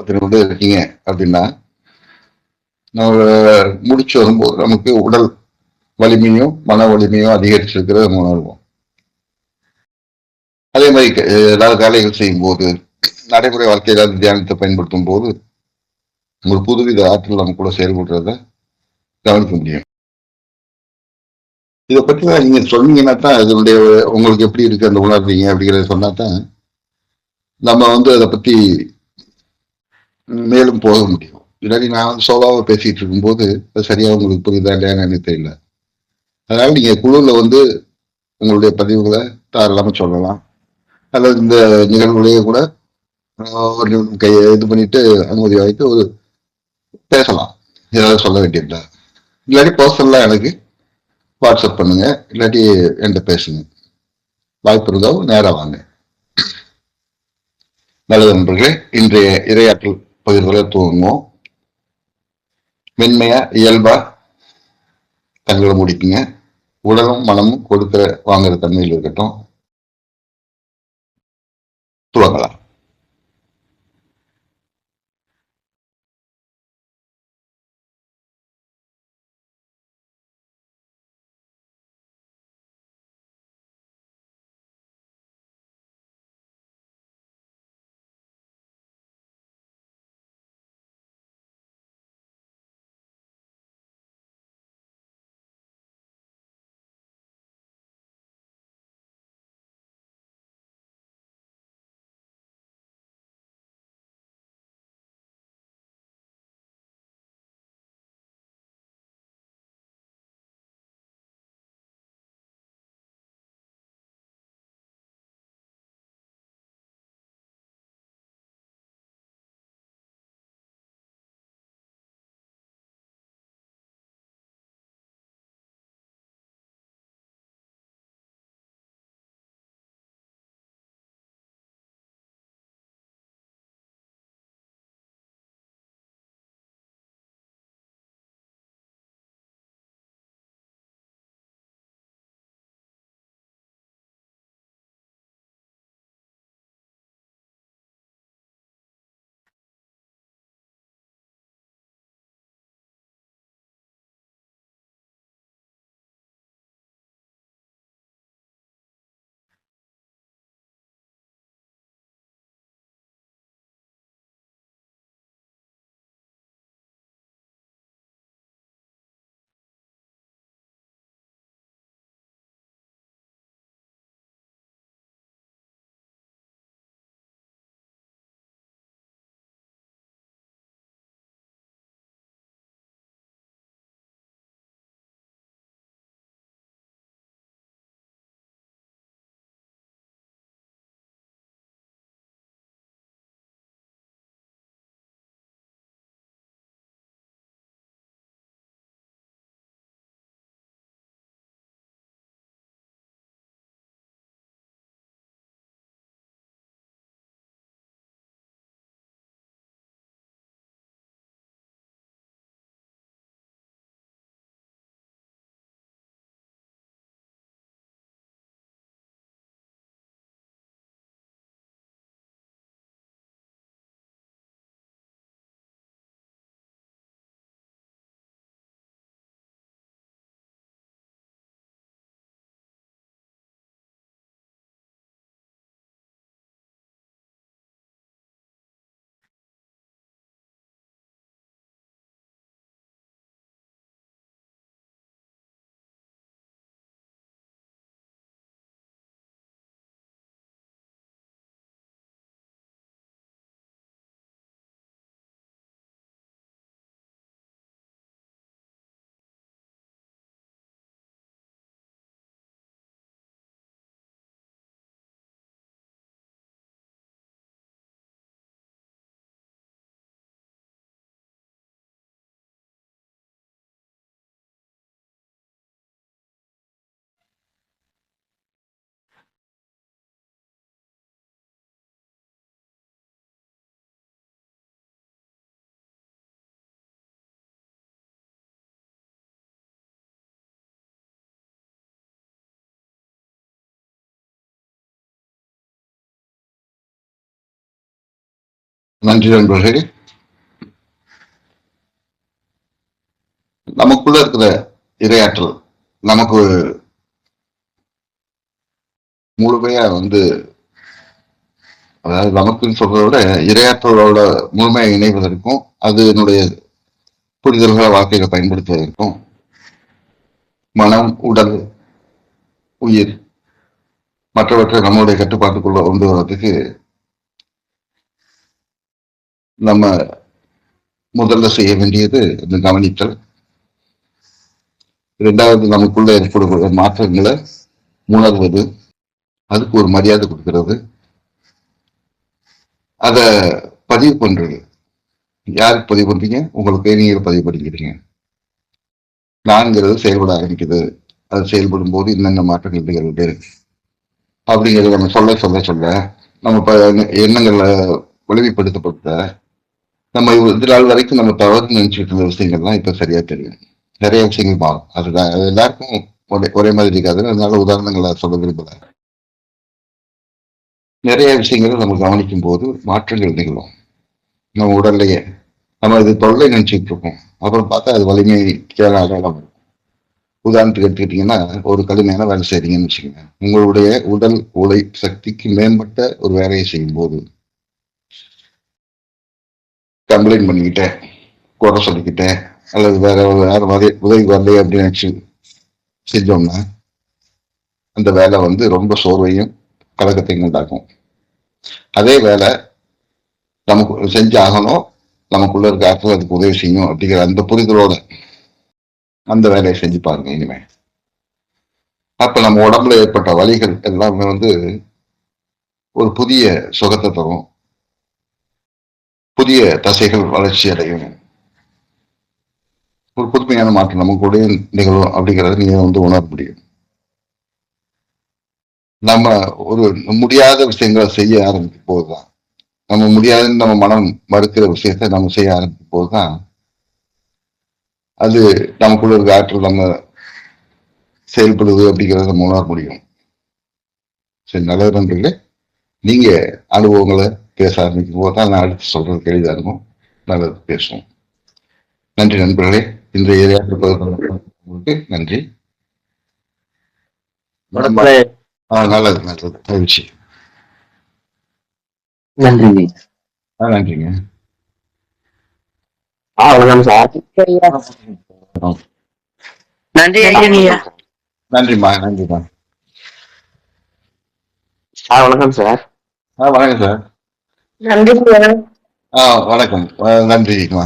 பத்தின இருக்கீங்க அப்படின்னா நம்ம முடிச்சு வரும்போது நமக்கு உடல் வலிமையும் மன வலிமையும் அதிகரிச்சிருக்கிறத நம்ம உணர்வோம். அதே மாதிரி ஏதாவது வேலைகள் செய்யும்போது நடைமுறை வாழ்க்கையில தியானத்தை பயன்படுத்தும் போது ஒரு புதுவித ஆற்றல் நம்ம கூட செயல்படுறத கவனிக்க முடியும். இதை பற்றி தான் நீங்கள் சொன்னீங்கன்னா தான் இதனுடைய உங்களுக்கு எப்படி இருக்கு அந்த உணர்றீங்க அப்படிங்கிறத சொன்னா தான் நம்ம வந்து அதை பற்றி மேலும் போக முடியும். இல்லாட்டி நான் வந்து சோலாவை பேசிட்டு இருக்கும்போது அது சரியாக உங்களுக்கு புரியுதா இல்லையான்னு எனக்கு தெரியல. அதனால நீங்கள் குழுவில் வந்து உங்களுடைய பதிவுகளை தாராளமாக சொல்லலாம். அல்லது இந்த நிகழ்வுகளையே கூட ஒரு கையை இது பண்ணிட்டு அனுமதி வாங்கிட்டு ஒரு பேசலாம். ஏதாவது சொல்ல வேண்டியதில்லை இல்லாட்டி பர்சனலாக எனக்கு வாட்ஸ்அப் பண்ணுங்க. இல்லாட்டி என்கிட்ட பேசுங்க. வாய்ப்பு இருந்தால் நேராக வாங்க. நல்லது நண்பர்களே இன்றைய இரையாற்றல் பகிர்வுகளை தூங்குவோம் மென்மையா இயல்பா தங்களை முடிக்குங்க. உடலும் மனமும் கொடுக்கிற வாங்குற தன்மையில் இருக்கட்டும். துவங்கலாம். நன்றி நண்பர்களே. நமக்குள்ள இருக்கிற இரையாற்றல் நமக்கு முழுமையா வந்து அதாவது நமக்குன்னு சொல்றதை விட இரையாற்றலோட முழுமையை இணைவதற்கும் அதனுடைய புரிதல்களை வாழ்க்கையில பயன்படுத்துவதற்கும் மனம் உடல் உயிர் மற்றவற்றை நம்மளுடைய கட்டுப்பாட்டுக்குள்ள கொண்டு வர்றதுக்கு நம்ம முதல்ல செய்ய வேண்டியது இந்த கவனித்தல். இரண்டாவது நமக்குள்ள ஏற்படுகிற மாற்றங்களை உணர்வது. அதுக்கு ஒரு மரியாதை கொடுக்கிறது. அத பதிவு பண்றது. யாருக்கு பதிவு பண்றீங்க? உங்களுக்கு நீங்க பதிவு பண்ணிக்கிறீங்க. நான்கிறது செயல்பட ஆரம்பிக்குது. அது செயல்படும் போது என்னென்ன மாற்றங்கள் நிகழ்வுது அப்படிங்கிறத நம்ம சொல்ல சொல்ல சொல்ல நம்ம எண்ணங்களை வலிமைப்படுத்தப்பட்ட நம்ம இது நாள் வரைக்கும் நம்ம தவறு நினைச்சிட்டு இருந்த விஷயங்கள்லாம் இப்ப சரியா தெரியும். நிறைய விஷயங்கள் மாறும் அதுதான் அது எல்லாருக்கும் ஒரே ஒரே மாதிரி இருக்காது அதனால உதாரணங்களை சொல்ல விரும்பல. நிறைய விஷயங்களை நம்ம கவனிக்கும் போது மாற்றங்கள் நிகழும். நம்ம உடல்லையே நம்ம இது தொல்லை நினைச்சிட்டு இருக்கோம் அப்புறம் பார்த்தா அது வலிமை கேளாத உதாரணத்துக்கு எடுத்துக்கிட்டீங்கன்னா ஒரு கடுமையான வேலை செய்றீங்கன்னு வச்சுக்கோங்க. உங்களுடைய உடல் உழை சக்திக்கு மேம்பட்ட ஒரு வேலையை செய்யும் போது கம்ப்ளைண்ட் பண்ணிக்கிட்டேன். குறை சொல்லிக்கிட்டேன். அல்லது வேற வேற மாதிரி உதவி வரலையே அப்படின்னு நினச்சி செஞ்சோம்னா அந்த வேலை வந்து ரொம்ப சோர்வையும் கலக்கத்தையும் உண்டாக்கும். அதே வேலை நமக்கு செஞ்சு ஆகணும். நமக்குள்ள இருக்க ஆற்றல் அதுக்கு உதவி செய்யும் அப்படிங்கிற அந்த புரிதலோட அந்த வேலையை செஞ்சு பாருங்க இனிமே. அப்ப நம்ம உடம்புல ஏற்பட்ட வலிகள் எல்லாமே வந்து ஒரு புதிய சுகத்தை தரும். புதிய தசைகள் வளர்ச்சி அடையும். ஒரு புதுமையான மாற்றம் நமக்கு நிகழும் அப்படிங்கிறத நீங்க வந்து உணர முடியும். நம்ம ஒரு முடியாத விஷயங்களை செய்ய ஆரம்பிக்கும் போதுதான் நம்ம முடியாதுன்னு நம்ம மனம் மறுக்கிற விஷயத்த நம்ம செய்ய ஆரம்பிக்கும் போதுதான் அது நமக்குள்ள இருக்க ஆற்றல் நம்ம செயல்படுது அப்படிங்கிறத நம்ம உணர முடியும். சரி நல்லது நண்பர்களே நீங்க அனுபவங்களை பேச ஆரம்பிக்கும் போது தான் நான் அடுத்து சொல்றது எளிதாக இருக்கும். நல்லது பேசுவோம். நன்றி நண்பர்களே. இந்த ஏரியா உங்களுக்கு நன்றி. நல்லது நல்லது. மகிழ்ச்சி. நன்றி நன்றிங்க. சார். நன்றி நன்றிம்மா நன்றிம்மா. சார் வணக்கம் சார். ஆ வணக்கம் சார். நன்றி ஆ வணக்கம். நன்றிம்மா